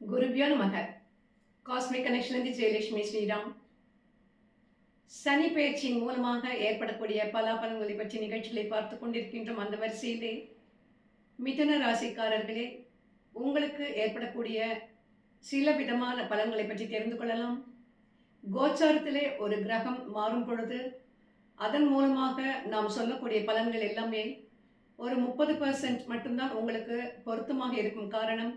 குருபியோ நமக. காஸ்மிக் கனெக்ஷன்லேருந்து ஜெயலட்சுமி ஸ்ரீராம். சனி பயிற்சியின் மூலமாக ஏற்படக்கூடிய பலாபலன்களை பற்றி நிகழ்ச்சிகளை பார்த்து கொண்டிருக்கின்றோம் அந்த வரிசையிலே. மிதன ராசிக்காரர்களே உங்களுக்கு ஏற்படக்கூடிய சில விதமான பலன்களை பற்றி தெரிந்து கொள்ளலாம். கோச்சாரத்திலே ஒரு கிரகம் மாறும் பொழுது அதன் மூலமாக நாம் சொல்லக்கூடிய பலன்கள் எல்லாமே ஒரு முப்பது பர்சன்ட் மட்டும்தான் உங்களுக்கு பொருத்தமாக இருக்கும் காரணம்.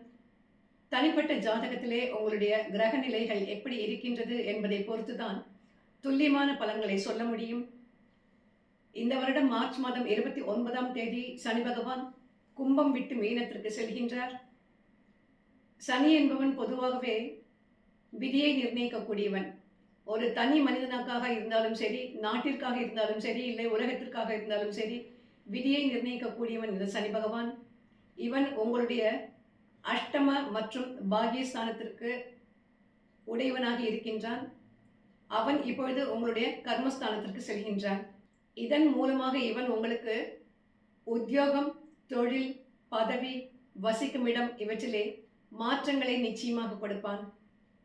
தனிப்பட்ட ஜாதகத்திலே உங்களுடைய கிரக நிலைகள் எப்படி இருக்கின்றது என்பதை பொறுத்துதான் துல்லியமான பலன்களை சொல்ல முடியும். இந்த வருடம் மார்ச் மாதம் இருபத்தி ஒன்பதாம் தேதி சனி பகவான் கும்பம் விட்டு மீனத்திற்கு செல்கின்றார். சனி என்பவன் பொதுவாகவே விதியை நிர்ணயிக்கக்கூடியவன். ஒரு தனி மனிதனுக்காக இருந்தாலும் சரி நாட்டிற்காக இருந்தாலும் சரி இல்லை உலகத்திற்காக இருந்தாலும் சரி விதியை நிர்ணயிக்கக்கூடியவன் இந்த சனி பகவான். இவன் உங்களுடைய அஷ்டம மற்றும் பாகியஸ்தானத்திற்கு உடையவனாக இருக்கின்றான். அவன் இப்பொழுது உங்களுடைய கர்மஸ்தானத்திற்கு செல்கின்றான். இதன் மூலமாக இவன் உங்களுக்கு உத்தியோகம் தொழில் பதவி வசிக்கும் இடம் இவற்றிலே மாற்றங்களை நிச்சயமாக கொடுப்பான்.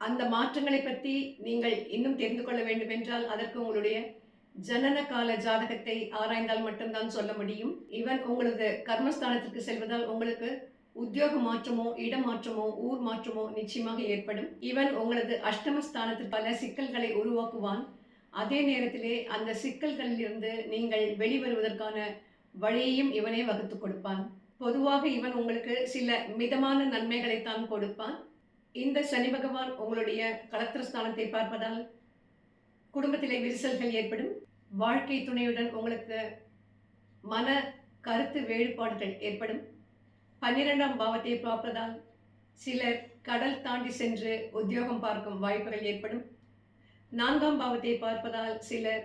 அந்த மாற்றங்களை பற்றி நீங்கள் இன்னும் தெரிந்து கொள்ள வேண்டுமென்றால் அதற்கு உங்களுடைய ஜனன கால ஜாதகத்தை ஆராய்ந்தால் மட்டும்தான் சொல்ல முடியும். இவன் உங்களது கர்மஸ்தானத்திற்கு செல்வதால் உங்களுக்கு உத்தியோக மாற்றமோ இடம் மாற்றமோ ஊர் மாற்றமோ நிச்சயமாக ஏற்படும். இவன் உங்களது அஷ்டமஸ்தானத்தில் பல சிக்கல்களை உருவாக்குவான். அதே நேரத்திலே அந்த சிக்கல்களிலிருந்து நீங்கள் வெளிவருவதற்கான வழியையும் இவனே வகுத்து கொடுப்பான். பொதுவாக இவன் உங்களுக்கு சில மிதமான நன்மைகளை தான் கொடுப்பான். இந்த சனி பகவான் உங்களுடைய கலத்திரஸ்தானத்தை பார்ப்பதால் குடும்பத்திலே விரிசல்கள் ஏற்படும். வாழ்க்கை துணையுடன் உங்களுக்கு மன கருத்து வேறுபாடுகள் ஏற்படும். பன்னிரெண்டாம் பாவத்தை பார்ப்பதால் சிலர் கடல் தாண்டி சென்று உத்தியோகம் பார்க்கும் வாய்ப்புகள் ஏற்படும். நான்காம் பாவத்தை பார்ப்பதால் சிலர்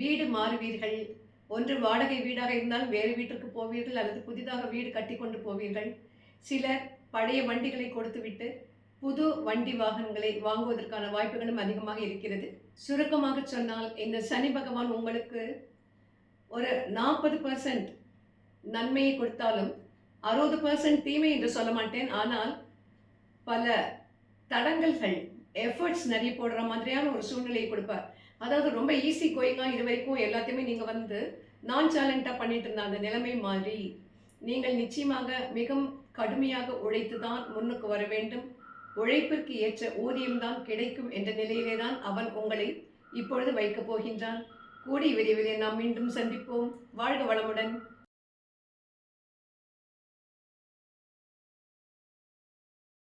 வீடு மாறுவீர்கள். ஒன்று வாடகை வீடாக இருந்தால் வேறு வீட்டிற்கு போவீர்கள் அல்லது புதிதாக வீடு கட்டி கொண்டு போவீர்கள். சிலர் பழைய வண்டிகளை கொடுத்துவிட்டு புது வண்டி வாகனங்களை வாங்குவதற்கான வாய்ப்புகளும் அதிகமாக இருக்கிறது. சுருக்கமாக சொன்னால் இந்த சனி பகவான் உங்களுக்கு ஒரு நாற்பது பர்சன்ட் நன்மையை கொடுத்தாலும் அறுபது பர்சன்ட் தீமை என்று சொல்ல மாட்டேன். ஆனால் பல தடங்கல்கள் எஃபர்ட்ஸ் நிறைய போடுற மாதிரியான ஒரு சூழ்நிலையை கொடுப்பார். அதாவது ரொம்ப ஈஸி கோயிங்காக இது வரைக்கும் எல்லாத்தையுமே நீங்கள் வந்து நான் சேலண்டாக பண்ணிட்டு இருந்த அந்த நிலைமை மாறி நீங்கள் நிச்சயமாக மிகவும் கடுமையாக உழைத்து தான் முன்னுக்கு வர வேண்டும். உழைப்பிற்கு ஏற்ற ஊதியம்தான் கிடைக்கும் என்ற நிலையிலே தான் அவன் உங்களை இப்பொழுது வைக்கப் போகின்றான். கூடி விரைவிலே நாம் மீண்டும் சந்திப்போம். வாழ்க வளமுடன்.